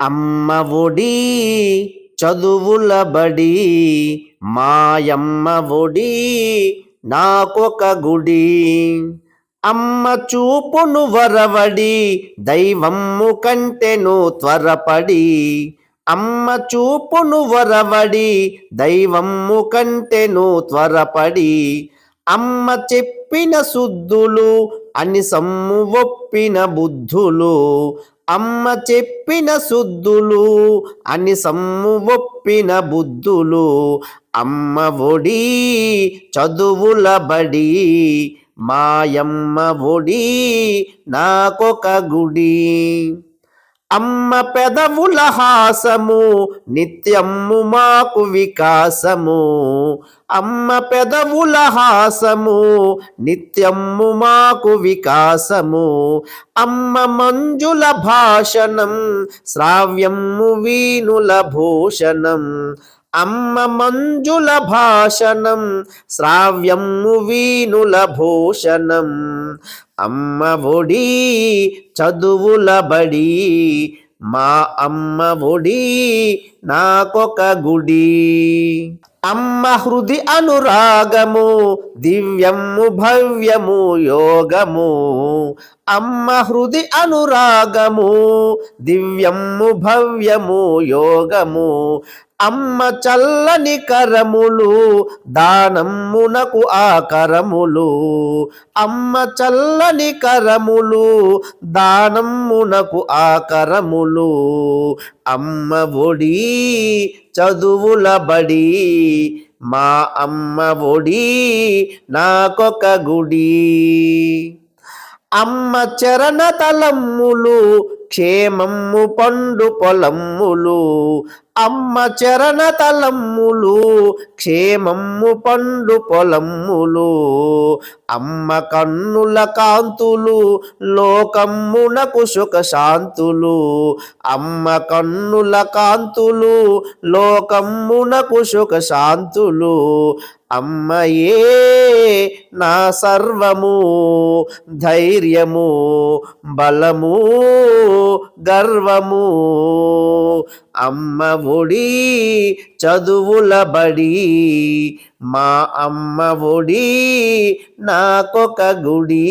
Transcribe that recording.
అమ్మ ఒడి చదువుల బడి మాయమ్మ ఒడి నాకొక గుడి. అమ్మ చూపును వరవడి దైవమ్ము కంటెను త్వరపడి. అమ్మ చూపును వరవడి దైవమ్ము కంటెను త్వరపడి. అమ్మ చెప్పిన సుద్దులు అని సమ్ము ఒప్పిన బుద్ధులు. అమ్మ చెప్పిన సుద్దులు అని సమ్ము ఒప్పిన బుద్ధులు. అమ్మ ఒడి చదువుల బడి మాయమ్మ ఒడి నాకొక గుడి. అమ్మ పెదవుల హాసము నిత్యము మాకు వికాసము. అమ్మ పెదవుల హాసము నిత్యము మాకు వికాసము. అమ్మ మంజుల భాషణం శ్రావ్యము వీణుల భూషణం. అమ్మ మంజుల భాషణం శ్రావ్యము వీణుల భూషణం. అమ్మ ఒడి చదువుల బడి మా అమ్మ ఒడి నాకొక గుడి. అమ్మ హృది అనురాగము దివ్యము భవ్యము యోగము. అమ్మ హృది అనురాగము దివ్యము భవ్యము యోగము. అమ్మ చల్లని కరములు దానమ్మునకు ఆకరములు అమ్మ చల్లని కరములు దానమ్మునకు ఆకరములు అమ్మ ఒడి చదువుల బడి మా అమ్మ ఒడి నాకొక గుడి. అమ్మ చరణ తలమ్ములు క్షేమమ్ము పండు పొలమ్ములు. అమ్మ చరణ తలమ్ములు క్షేమమ్ము పండు పొలమ్ములు. అమ్మ కన్నుల కాంతులు లోకమ్మునకు సుఖ శాంతులు అమ్మ కన్నుల కాంతులు లోకమ్మునకు సుఖ శాంతులు అమ్మయే నా సర్వము ధైర్యము బలము గర్వము. అమ్మ ఒడి చదువుల బడి. మా అమ్మ ఒడి నాకొక గుడి.